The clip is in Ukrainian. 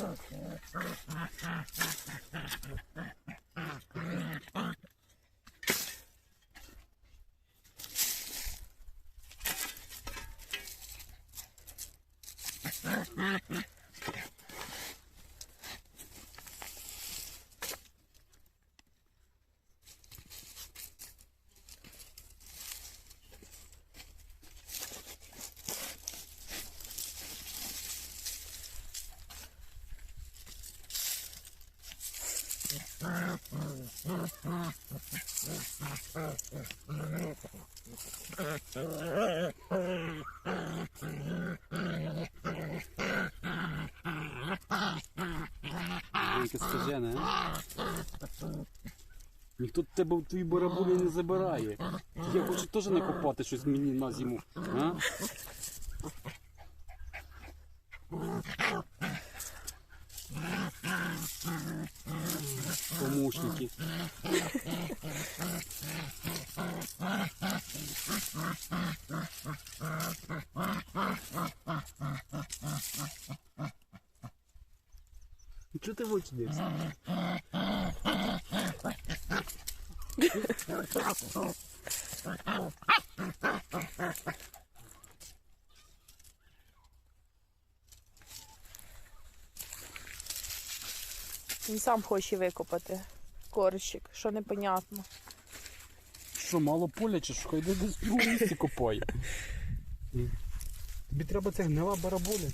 Ha ha ha. Яке скажене, а? Ніхто тебе твої барабулі не забирає. Я хочу теж накопати щось мені на зиму. А? помощники. Ну, что ты вот здесь? Він сам хоче викопати корщик, що непонятно. Що, мало поля чи що? Йде десь в місці копає. Тобі треба це гнила бараболя.